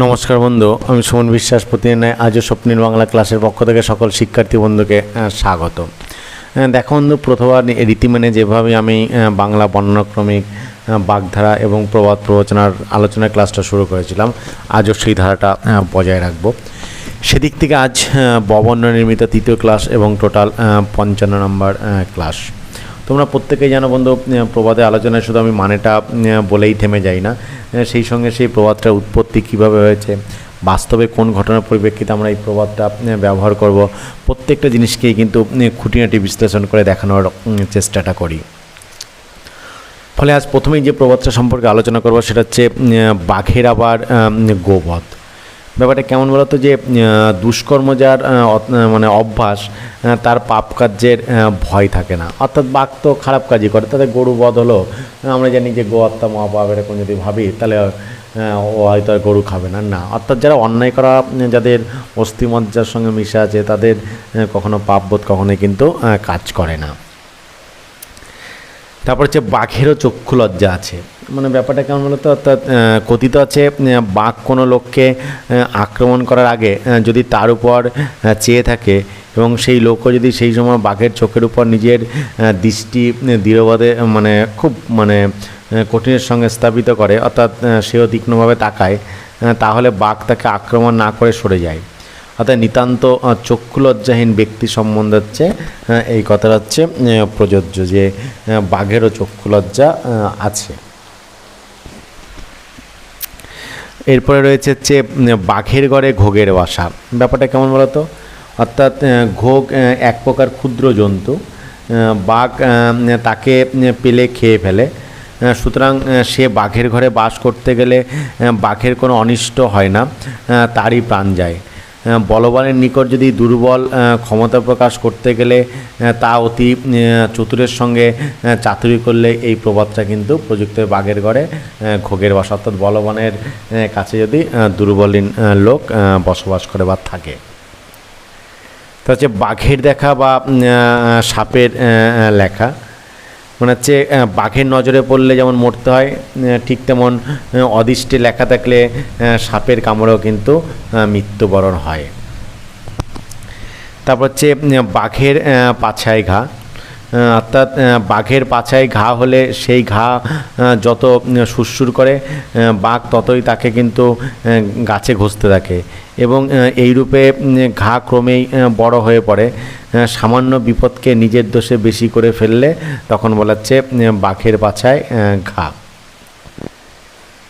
নমস্কার বন্ধু, আমি সুমন বিশ্বাস, প্রতিদিন আজও স্বপ্নীল বাংলা ক্লাসের পক্ষ থেকে সকল শিক্ষার্থী বন্ধুকে স্বাগত। দেখো বন্ধু, প্রথমবার রীতি মেনে যেভাবে আমি বাংলা বর্ণক্রমিক বাগধারা এবং প্রবাদ প্রবচনার আলোচনার ক্লাসটা শুরু করেছিলাম, আজও সেই ধারাটা বজায় রাখব। সেদিক থেকে আজ ববর্ণ নির্মিত তৃতীয় ক্লাস এবং টোটাল পঞ্চান্ন নম্বর ক্লাস। তোমরা প্রত্যেকেই জানো বন্ধু প্রবাদে আলোচনায় শুধু আমি মানেটা বলেই থেমে যাই না। সেই সঙ্গে সেই প্রবাদটার উৎপত্তি কীভাবে হয়েছে, বাস্তবে কোন ঘটনার পরিপ্রেক্ষিতে আমরা এই প্রবাদটা ব্যবহার করব, প্রত্যেকটা জিনিসকেই কিন্তু খুঁটিনাটি বিশ্লেষণ করে দেখানোর চেষ্টাটা করি। ফলে আজ প্রথমেই যে প্রবাদটা সম্পর্কে আলোচনা করব, সেটা হচ্ছে বাঘের আবার গোবধ। ব্যাপারটা কেমন বলতো যে দুষ্কর্ম যার মানে অভ্যাস তার পাপ কার্যের ভয় থাকে না। অর্থাৎ বাঘ তো খারাপ কাজই করে তাদের গরু বধ হলো আমরা জানি যে গো হত্যা মহাপাপ এরকম যদি ভাবি, তাহলে ও হয়তো আর গরু খাবে না। না, অর্থাৎ যারা অন্যায় করা যাদের অস্থিমজ্জার সঙ্গে মিশে আছে, তাদের কখনো পাপবোধ কখনোই কিন্তু কাজ করে না। তারপর হচ্ছে বাঘেরও চক্ষু লজ্জা আছে। মানে ব্যাপারটা কেমন বলতো? অর্থাৎ কথিত আছে বাঘ কোনো লোককে আক্রমণ করার আগে যদি তার উপর চেয়ে থাকে এবং সেই লোকও যদি সেই সময় বাঘের চোখের উপর নিজের দৃষ্টি দৃঢ়ভাবে মানে খুব মানে কঠিনের সঙ্গে স্থাপিত করে, অর্থাৎ সেও তীক্ষ্ণভাবে তাকায় তাহলে বাঘ তাকে আক্রমণ না করে সরে যায়। অর্থাৎ নিতান্ত আহ, চক্ষু লজ্জাহীন ব্যক্তি সম্বন্ধে হচ্ছে এই কথাটা হচ্ছে প্রযোজ্য যে বাঘেরও চক্ষু লজ্জা আছে। এরপরে রয়েছে হচ্ছে বাঘের ঘরে ঘোগের বাসা। ব্যাপারটা কেমন বলতো? অর্থাৎ ঘোগ এক প্রকার ক্ষুদ্র জন্তু বাঘ তাকে পেলে খেয়ে ফেলে। সুতরাং সে বাঘের ঘরে বাস করতে গেলে বাঘের কোনো অনিষ্ট হয় না তারই প্রাণ যায়। বলবানের নিকট যদি দুর্বল ক্ষমতা প্রকাশ করতে গেলে তা অতি চতুরের সঙ্গে চাতুরি করলে এই প্রবাদটা কিন্তু প্রযুক্ত বাঘের ঘরে ঘোগের বাসা। অর্থাৎ বলবানের কাছে যদি দুর্বলীন লোক বসবাস করে বা থাকে। তা হচ্ছে বাঘের দেখা বা সাপের লেখা। মানে হচ্ছে বাঘের নজরে পড়লে যেমন মরতে হয় ঠিক তেমন অদৃষ্টে লেখা থাকলে সাপের কামড়েও কিন্তু মৃত্যুবরণ হয়। তারপর হচ্ছে বাঘের পাছায় ঘা। অর্থাৎ বাঘের পাছায় ঘা হলে সেই ঘা যত সুরসুর করে বাঘ ততই তাকে কিন্তু গাছে ঘষতে থাকে। এবং আহ, এই রূপে ঘা ক্রমেই বড় হয়ে পড়ে। সামান্য বিপদকে নিজের দোষে বেশি করে ফেললে তখন বলা হচ্ছে বাঘের আহ, ঘা।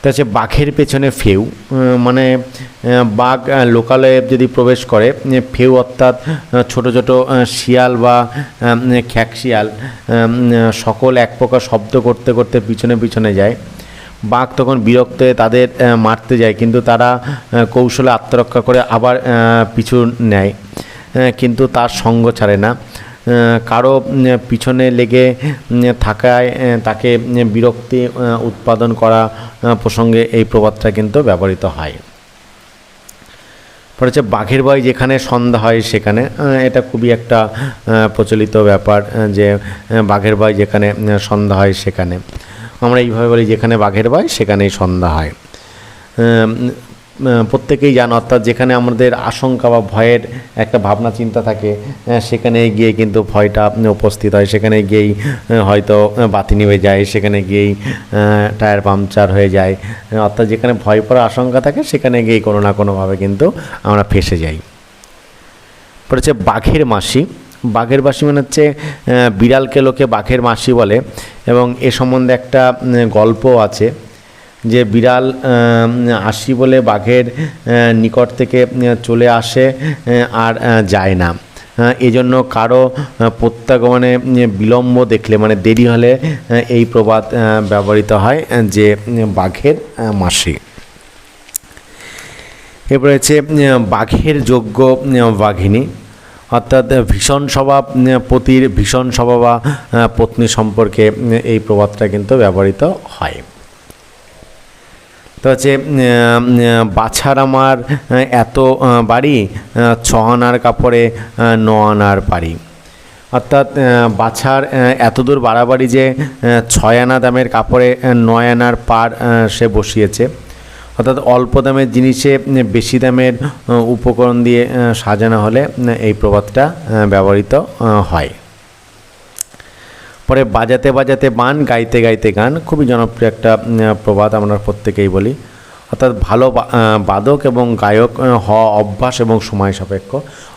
তা হচ্ছে বাঘের পেছনে ফেউ মানে বাঘ লোকালয়ে যদি প্রবেশ করে ফেউ অর্থাৎ ছোট ছোট শিয়াল বা খ্যাক শিয়াল সকল এক প্রকার শব্দ করতে করতে পিছনে পিছনে যায়। বাঘ তখন বিরক্ত তাদের মারতে যায়, কিন্তু তারা কৌশলে আত্মরক্ষা করে আবার পিছু নেয় কিন্তু তার সঙ্গ ছাড়ে না। কারও পিছনে লেগে থাকায় তাকে বিরক্তি উৎপাদন করা প্রসঙ্গে এই প্রবাদটা কিন্তু ব্যবহৃত হয়। পরে হচ্ছে বাঘের ভয় যেখানে সন্ধ্যা হয় সেখানে এটা খুবই একটা প্রচলিত ব্যাপার যে বাঘের ভয় যেখানে সন্ধ্যা হয় সেখানে। আমরা এইভাবে বলি যেখানে বাঘের ভয়, সেখানেই সন্ধ্যা হয়। প্রত্যেকেই জানো, অর্থাৎ যেখানে আমাদের আশঙ্কা বা ভয়ের একটা ভাবনা, চিন্তা থাকে সেখানে গিয়ে কিন্তু ভয়টা উপস্থিত হয়। সেখানে গিয়েই হয়তো বাতি নিভে যায়, সেখানে গিয়েই টায়ার পাংচার হয়ে যায়। অর্থাৎ যেখানে ভয় পড়ার আশঙ্কা থাকে, সেখানে গিয়েই কোনো না কোনোভাবে কিন্তু আমরা ফেসে যাই। হচ্ছে বাঘের মাসি। বাঘের মাসি মানে হচ্ছে বিড়ালকে লোকে বাঘের মাসি বলে। এবং এ সম্বন্ধে একটা গল্প আছে যে বিড়াল আসি বলে বাঘের নিকট থেকে চলে আসে আর যায় না। এজন্য কারও প্রত্যাগমনে বিলম্ব দেখলে মানে দেরি হলে এই প্রবাদ ব্যবহৃত হয় যে বাঘের মাসি। এরপরে হচ্ছে বাঘের যোগ্য বাঘিনী। অর্থাৎ ভীষণ স্বভাব পতির ভীষণ স্বভাব বা পত্নী সম্পর্কে এই প্রবাদটা কিন্তু ব্যবহৃত হয়। তো হচ্ছে বাছার আমার এত বাড়ি আহ, ছ আনার কাপড়ে ন আনার পারি অর্থাৎ বাছার এতদূর বাড়াবাড়ি যে ছয় আনা দামের কাপড়ে নয় আনার পার সে বসিয়েছে। অর্থাৎ অল্প দামের জিনিসে বেশি দামের উপকরণ দিয়ে সাজানো হলে এই প্রবাদটা ব্যবহৃত হয়। পরে বাজাতে বাজাতে বান, গাইতে গাইতে গান, খুবই জনপ্রিয় একটা প্রবাদ আমরা প্রত্যেকেই বলি। অর্থাৎ ভালো বাদক এবং গায়ক হওয়া অভ্যাস এবং সময় সাপেক্ষ।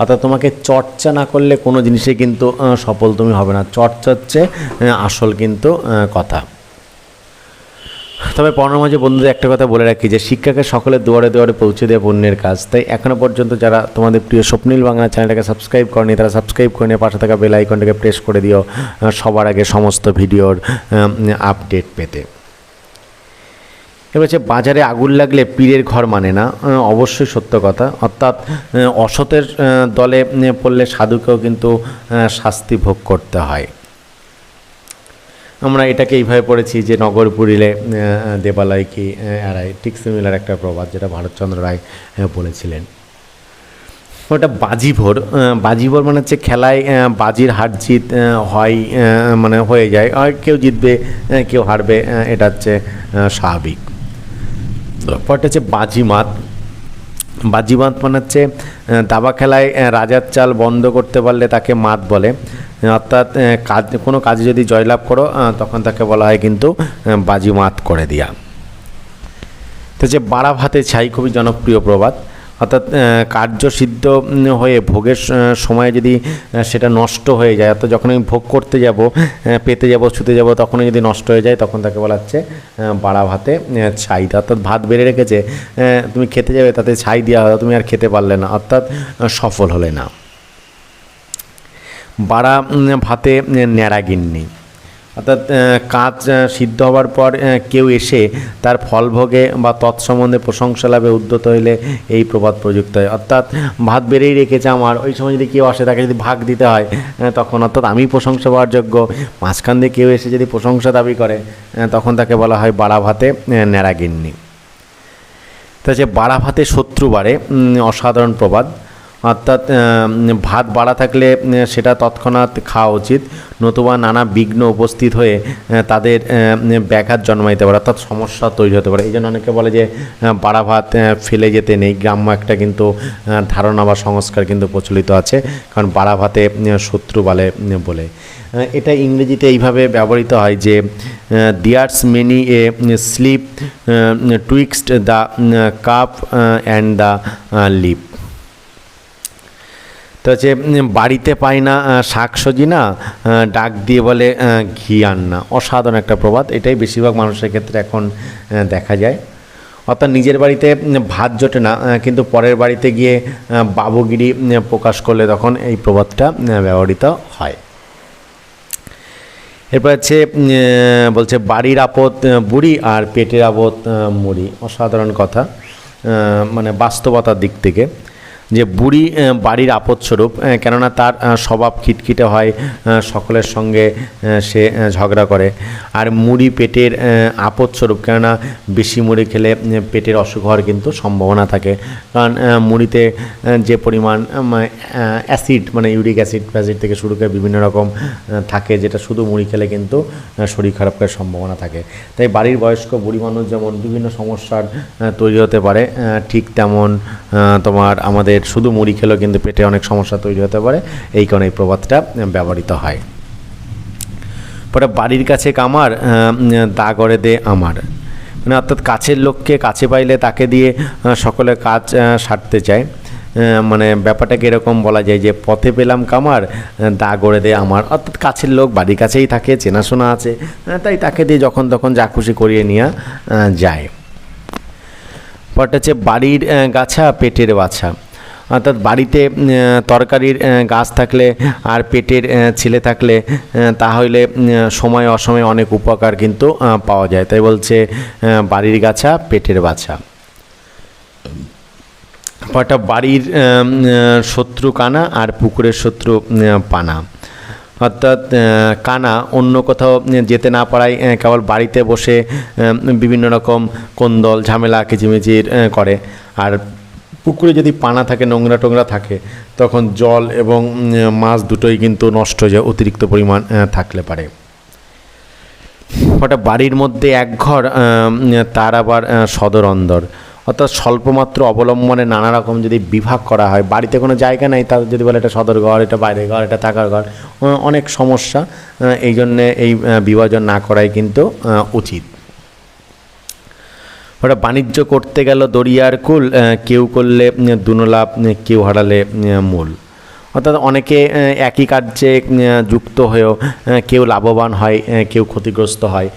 অর্থাৎ তোমাকে চর্চা না করলে কোনো জিনিসে কিন্তু সফল তুমি হবে না। চর্চা হচ্ছে আসল কিন্তু কথা। তবে পড়ানোর মাঝে বন্ধুদের একটা কথা বলে রাখি যে শিক্ষাকে সকলের দুয়ারে দুয়ারে পৌঁছে দেওয়া পণ্যের কাজ। তাই এখনও পর্যন্ত যারা তোমাদের প্রিয় স্বপ্নীল বাংলা চ্যানেলটাকে সাবস্ক্রাইব করেনি, তারা সাবস্ক্রাইব করে নিয়ে পাশে থাকা বেল আইকনটাকে প্রেস করে দিও সবার আগে সমস্ত ভিডিওর আপডেট পেতে। এবার হচ্ছে বাজারে আগুন লাগলে পীরের ঘর মানে না অবশ্যই সত্য কথা। অর্থাৎ অসতের দলে পড়লে সাধুকেও কিন্তু শাস্তি ভোগ করতে হয়। আমরা এটাকে এইভাবে পড়েছি যে নগর পুরিলে দেবালয় কি এড়ায় ঠিক সিমিলার একটা প্রবাদ যেটা ভারতচন্দ্র রায় বলেছিলেন। ওটা বাজিভোর বাজিভোর মানে হচ্ছে খেলায় বাজির হার জিত হয় মানে হয়ে যায়। আর কেউ জিতবে কেউ হারবে এটা হচ্ছে স্বাভাবিক। পরটা হচ্ছে বাজিমাত। বাজিমাত মানে হচ্ছে দাবা খেলায় রাজার চাল বন্ধ করতে পারলে তাকে মাত বলে। অর্থাৎ কাজ কোনো কাজে যদি জয়লাভ করো তখন তাকে বলা হয় কিন্তু আহ, বাজিমাত করে দেওয়া তো যে বাড়া ভাতে ছাই খুবই জনপ্রিয় প্রবাদ। অর্থাৎ কার্যসিদ্ধ হয়ে ভোগের সময় যদি সেটা নষ্ট হয়ে যায় অর্থাৎ যখন আমি ভোগ করতে যাব পেতে যাব ছুতে যাব তখনই যদি নষ্ট হয়ে যায় তখন তাকে বলা হচ্ছে বাড়া ভাতে ছাই। অর্থাৎ ভাত বেড়ে রেখেছে তুমি খেতে যাবে তাতে ছাই দেওয়া হয় তুমি আর খেতে পারলে না অর্থাৎ সফল হলে না। বাড়া ভাতে ন্যাড়া গিন্নি। অর্থাৎ কাজ সিদ্ধ হওয়ার পর কেউ এসে তার ফল ভোগে বা তৎসম্বন্ধে প্রশংসা লাভে উদ্যত হইলে এই প্রবাদ প্রযুক্ত হয়। অর্থাৎ, ভাত বেড়েই রেখেছে আমার, ওই সময় যদি কেউ আসে তাকে যদি ভাগ দিতে হয় তখন অর্থাৎ আমি প্রশংসা পাওয়ার যোগ্য। মাঝখান দিয়ে কেউ এসে যদি প্রশংসা দাবি করে তখন তাকে বলা হয় বাড়া ভাতে ন্যাড়া গিন্নি। তা যে বাড়া ভাতে শত্রু বাড়ে অসাধারণ প্রবাদ। অর্থাৎ ভাত বাড়া থাকলে সেটা তৎক্ষণাৎ খাওয়া উচিত, নতুবা নানা বিঘ্ন উপস্থিত হয়ে তাদের ব্যাঘাত জন্মাইতে পারে, অর্থাৎ সমস্যা তৈরি হতে পারে। এই জন্য অনেকে বলে যে বাড়া ভাত ফেলে যেতে নেই। গ্রাম্য একটা কিন্তু ধারণা বা সংস্কার কিন্তু প্রচলিত আছে, কারণ বাড়া ভাতে শত্রু বলে বলে। এটা ইংরেজিতে এইভাবে ব্যবহৃত হয় যে there's many a slip twixt the cup and the lip তো হচ্ছে বাড়িতে পাই না শাক সবজি না ডাক দিয়ে বলে ঘি আন না। অসাধারণ একটা প্রবাদ। এটাই বেশিরভাগ মানুষের ক্ষেত্রে এখন দেখা যায়। অর্থাৎ নিজের বাড়িতে ভাত জোটে না কিন্তু পরের বাড়িতে গিয়ে বাবুগিরি প্রকাশ করলে তখন এই প্রবাদটা ব্যবহৃত হয়। এরপর হচ্ছে বলছে, বাড়ির আপদ বুড়ি আর পেটের আপদ মুড়ি। অসাধারণ কথা। মানে বাস্তবতার দিক থেকে। যে বুড়ি বাড়ির আপদস্বরূপ কেননা তার স্বভাব খিটখিটে হয় সকলের সঙ্গে সে ঝগড়া করে। আর মুড়ি পেটের আপদস্বরূপ, কেননা বেশি মুড়ি খেলে পেটের অসুখ হওয়ার কিন্তু সম্ভাবনা থাকে। কারণ মুড়িতে যে পরিমাণ অ্যাসিড মানে ইউরিক অ্যাসিড ফ্যাসিড থেকে শুরু করে বিভিন্ন রকম থাকে, যেটা শুধু মুড়ি খেলে কিন্তু শরীর খারাপ করার সম্ভাবনা থাকে। তাই বাড়ির বয়স্ক বুড়ি মানুষ যেমন বিভিন্ন সমস্যার তৈরি হতে পারে ঠিক তেমন তোমার আমাদের শুধু মুড়ি খেলেও কিন্তু পেটে অনেক সমস্যা তৈরি হতে পারে। এই কারণে এই প্রবাদটা ব্যবহৃত হয়। পরে বাড়ির কাছে কামার দা করে দে আমার। মানে অর্থাৎ কাছের লোককে কাছে পাইলে তাকে দিয়ে সকলে কাজ সারতে চায়। মানে ব্যাপারটাকে এরকম বলা যায় যে, পথে পেলাম কামার দা গড়ে দে আমার। অর্থাৎ কাছের লোক বাড়ির কাছেই থাকে, চেনাশোনা আছে। তাই তাকে দিয়ে যখন তখন যা খুশি করিয়ে নেওয়া যায়। পরটা হচ্ছে বাড়ির গাছা, পেটের বাছা। অর্থাৎ বাড়িতে তরকারির গাছ থাকলে আর পেটের ছেলে থাকলে তাহলে সময় অসময়ে অনেক উপকার কিন্তু পাওয়া যায়। তাই বলছে বাড়ির গাছা, পেটের বাছা। পরটা বাড়ির শত্রু কানা আর পুকুরের শত্রু পানা। অর্থাৎ কানা অন্য কোথাও যেতে না পারায় কেবল বাড়িতে বসে বিভিন্ন রকম কোন্দল, ঝামেলা, কিচিমিচির করে। আর পুকুরে যদি পানা থাকে, নোংরা টোংরা থাকে, তখন জল এবং মাছ দুটোই কিন্তু নষ্ট হয়ে যায়, অতিরিক্ত পরিমাণ থাকলে পারে। ওটা বাড়ির মধ্যে এক ঘর তার আবার সদর অন্দর। অর্থাৎ স্বল্পমাত্র অবলম্বনে নানা রকম যদি বিভাগ করা হয়, বাড়িতে কোনো জায়গা নেই তাদের যদি বলে এটা সদর ঘর, এটা বাইরের ঘর, এটা থাকার ঘর অনেক সমস্যা এই জন্যে এই বিভাজন না করাই কিন্তু উচিত। ওটা বাণিজ্য করতে গেল দরিয়ার কুল কেউ করলে দুনলাভ কেউ হারালে মূল। অর্থাৎ অনেকে একই কার্যে যুক্ত হয়েও কেউ লাভবান হয় কেউ ক্ষতিগ্রস্ত হয়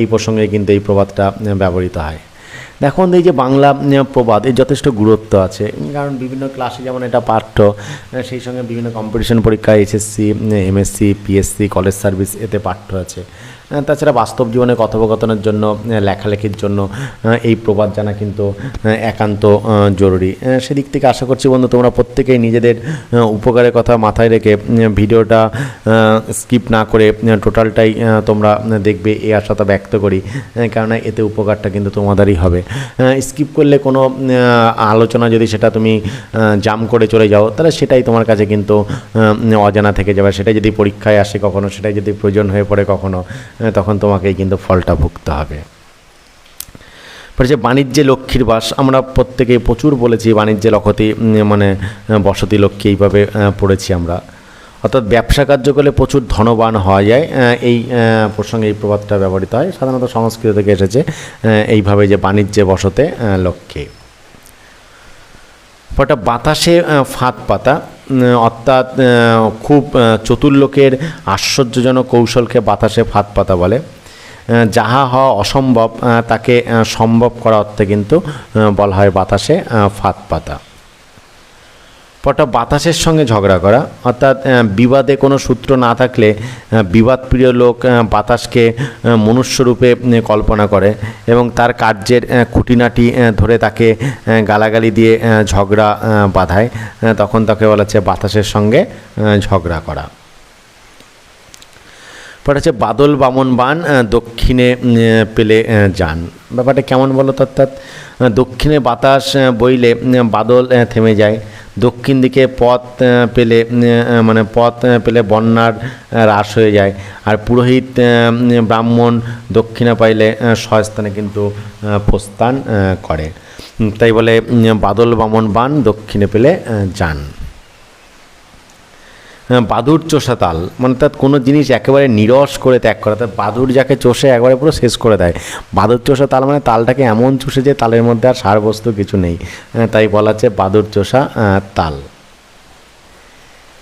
এই প্রসঙ্গে কিন্তু এই প্রবাদটা ব্যবহৃত হয়। দেখুন, এই যে বাংলা প্রবাদ, এর যথেষ্ট গুরুত্ব আছে। কারণ বিভিন্ন ক্লাসে যেমন এটা পাঠ্য সেই সঙ্গে বিভিন্ন কম্পিটিশন পরীক্ষা SSC MSC PSC college service এতে পাঠ্য আছে। তাছাড়া বাস্তব জীবনে কথোপকথনের জন্য লেখালেখির জন্য এই প্রবাদ জানা কিন্তু একান্ত জরুরি। সেদিক থেকে আশা করছি বন্ধু, তোমরা প্রত্যেকেই নিজেদের উপকারের কথা মাথায় রেখে ভিডিওটা স্কিপ না করে টোটালটাই তোমরা দেখবে, এই আশাটা ব্যক্ত করি। কেননা এতে উপকারটা কিন্তু তোমাদেরই হবে। স্কিপ করলে কোনো আলোচনা যদি সেটা তুমি জাম করে চলে যাও, তাহলে সেটাই তোমার কাছে কিন্তু অজানা থেকে যাবে। সেটাই যদি পরীক্ষায় আসে কখনো, সেটাই যদি প্রয়োজন হয়ে পড়ে কখনো তখন তোমাকেই কিন্তু ফলটা ভুগতে হবে। যে বাণিজ্যে লক্ষ্মীর বাস, আমরা প্রত্যেকে প্রচুর বলেছি বাণিজ্যে লক্ষতি মানে বসতি লক্ষ্মী এইভাবে পড়েছি আমরা। অর্থাৎ ব্যবসা কার্য করলে প্রচুর ধনবান হওয়া যায় এই প্রসঙ্গে এই প্রবাদটা ব্যবহৃত হয়। সাধারণত সংস্কৃত থেকে এসেছে এইভাবে যে বাণিজ্যে বসতে লক্ষ্মী। ওটা বাতাসে ফাঁদ পাতা অর্থাৎ খুব চতুর লোকের আশ্চর্যজনক কৌশলকে বাতাসে ফাঁদ পাতা বলে যাহা হওয়া অসম্ভব তাকে সম্ভব করা অর্থে কিন্তু বলা হয় বাতাসে ফাত পাতা পটা বাতাসের সঙ্গে ঝগড়া করা, অর্থাৎ বিবাদে কোনো সূত্র না থাকলে বিবাদপ্রিয় লোক বাতাসকে মনুষ্যরূপে কল্পনা করে এবং তার কার্যের খুঁটিনাটি ধরে তাকে গালাগালি দিয়ে ঝগড়া বাঁধায় তখন তাকে বলা হচ্ছে বাতাসের সঙ্গে ঝগড়া করা। পরে হচ্ছে বাদল বামন বান দক্ষিণে পেলে যান। ব্যাপারটা কেমন বলো অর্থাৎ দক্ষিণে বাতাস বইলে বাদল থেমে যায়। দক্ষিণ দিকে পথ পেলে মানে পথ পেলে বন্যার হ্রাস হয়ে যায়। আর পুরোহিত ব্রাহ্মণ দক্ষিণে পাইলে স্বস্থানে কিন্তু প্রস্থান করে। তাই বলে বাদল বামন বান, দক্ষিণে পেলে যান। বাদুর চোষা তাল মানে তার কোনো জিনিস একেবারে নিরস করে ত্যাগ করা তার বাদুর যাকে চষে একবারে পুরো শেষ করে দেয়। বাদুর চোষা তাল মানে তালটাকে এমন চুষে যে তালের মধ্যে আর সার বস্তু কিছু নেই। হ্যাঁ, তাই বলা হচ্ছে বাদুর চোষা তাল।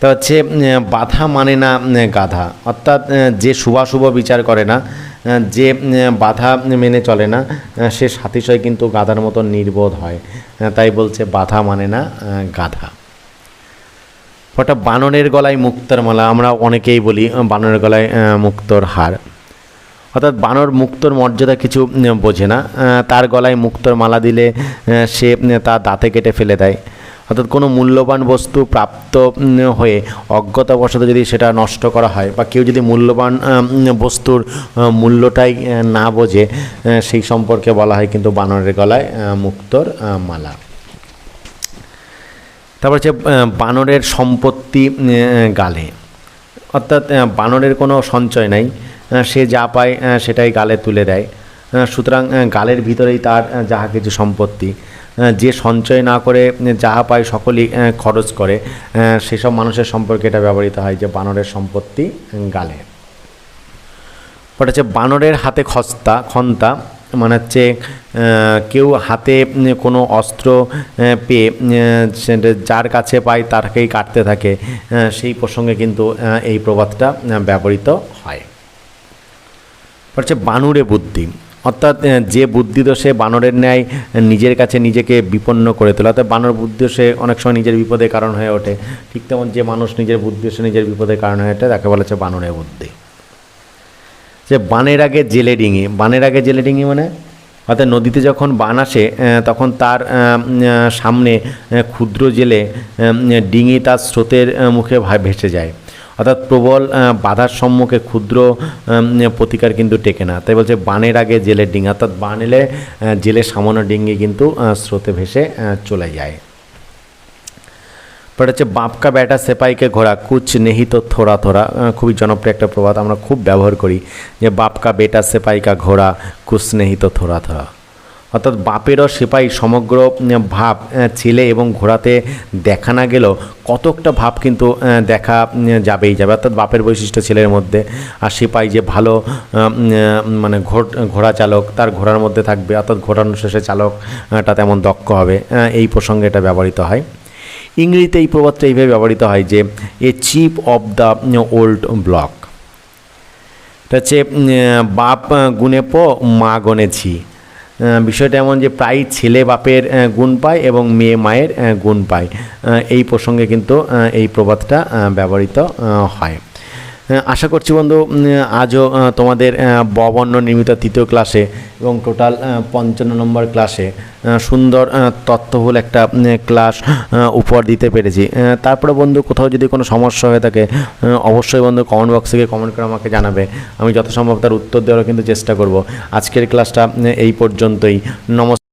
তা হচ্ছে বাধা মানে না গাধা। অর্থাৎ যে শুভাশুভ বিচার করে না যে বাধা মেনে চলে না সে সাতিশয় কিন্তু গাধার মতো নির্বোধ হয়। তাই বলছে বাধা মানে না গাধা। ওটা বানরের গলায় মুক্তার মালা, আমরা অনেকেই বলি বানরের গলায় মুক্তোর হার। অর্থাৎ বানর মুক্তোর মর্যাদা কিছু বোঝে না। তার গলায় মুক্তোর মালা দিলে সে তার দাঁতে কেটে ফেলে দেয়। অর্থাৎ কোনো মূল্যবান বস্তু প্রাপ্ত হয়ে অজ্ঞতাবশত যদি সেটা নষ্ট করা হয়, বা কেউ যদি মূল্যবান বস্তুর মূল্যটাই না বোঝে সেই সম্পর্কে বলা হয় কিন্তু বানরের গলায় মুক্তোর মালা। তারপর হচ্ছে বানরের সম্পত্তি গালে। অর্থাৎ বানরের কোনো সঞ্চয় নাই। সে যা পায় সেটাই গালে তুলে দেয়। সুতরাং গালের ভিতরেই তার যাহা কিছু সম্পত্তি যে সঞ্চয় না করে যাহা পায় সকলেই খরচ করে। সেসব মানুষের সম্পর্কে এটা ব্যবহৃত হয় যে, বানরের সম্পত্তি গালে। ওটা হচ্ছে, বানরের হাতে খস্তা, খন্তা মানে হচ্ছে কেউ হাতে কোনো অস্ত্র পেয়ে যার কাছে পায় তারকেই কাটতে থাকে। সেই প্রসঙ্গে কিন্তু এই প্রবাদটা ব্যবহৃত হয়। হচ্ছে বানুরে বুদ্ধি। অর্থাৎ যে বুদ্ধিদোষে বানরের ন্যায় নিজের কাছে নিজেকে বিপন্ন করে তোলে। অর্থাৎ বানর বুদ্ধিদোষে অনেক সময় নিজের বিপদের কারণ হয়ে ওঠে। ঠিক তেমন যে মানুষ নিজের বুদ্ধিদোষে নিজের বিপদের কারণ হয়ে ওঠে, তাকে বলা হচ্ছে বানরে বুদ্ধি। যে বানের আগে জেলে ডিঙি, বানের আগে জেলে ডিঙি মানে? অর্থাৎ নদীতে যখন বান আসে তখন তার সামনে ক্ষুদ্র জেলে ডিঙি তার স্রোতের মুখে ভেসে যায়। অর্থাৎ প্রবল বাধার সম্মুখে ক্ষুদ্র প্রতিকার কিন্তু টেকে না। তাই বলছে বানের আগে জেলের ডিঙি, অর্থাৎ বান এলে জেলের সামান্য ডিঙি কিন্তু স্রোতে ভেসে চলে যায়। পরে হচ্ছে বাপকা বেটা সেপাইকে ঘোড়া কুচ নেহি তো থোড়া থোড়া খুবই জনপ্রিয় একটা প্রবাদ আমরা খুব ব্যবহার করি, যে বাপকা বেটা সেপাইকা ঘোড়া কুচ নেহি তো থোড়া থোড়া। অর্থাৎ বাপেরও সেপাই সমগ্র ভাব ছেলে এবং ঘোড়াতে দেখা না গেলেও কতকটা ভাব কিন্তু দেখা যাবেই যাবে। অর্থাৎ বাপের বৈশিষ্ট্য ছেলের মধ্যে, আর সেপাই যে ভালো মানে ঘোড় চালক, তার ঘোড়ার মধ্যে থাকবে, অর্থাৎ ঘোড়ানোর শেষে চালকটা তেমন দক্ষ হবে এই প্রসঙ্গে এটা ব্যবহৃত হয়। ইংরেজিতে এই প্রবাদটা এইভাবে ব্যবহৃত হয় যে, a chip off the old block. এটা হচ্ছে বাপ গুণে প, মা গণে ঝি। বিষয়টা এমন যে প্রায় ছেলে বাপের গুণ পায় এবং মেয়ে মায়ের গুণ পায়। এই প্রসঙ্গে কিন্তু এই প্রবাদটা ব্যবহৃত হয়। আশা করছি বন্ধু আজও তোমাদের ববর্ণ নির্মিত তৃতীয় ক্লাসে এবং টোটাল পঞ্চান্ন নম্বর ক্লাসে সুন্দর তথ্যবহুল একটা ক্লাস উপহার দিতে পেরেছি। তারপরে বন্ধু, কোথাও যদি কোনো সমস্যা হয়ে থাকে অবশ্যই বন্ধু কমেন্ট বক্স থেকে কমেন্ট করে আমাকে জানাবে। আমি যথাসম্ভব তার উত্তর দেওয়ারও কিন্তু চেষ্টা করব। আজকের ক্লাসটা এই পর্যন্তই। নমস্কার।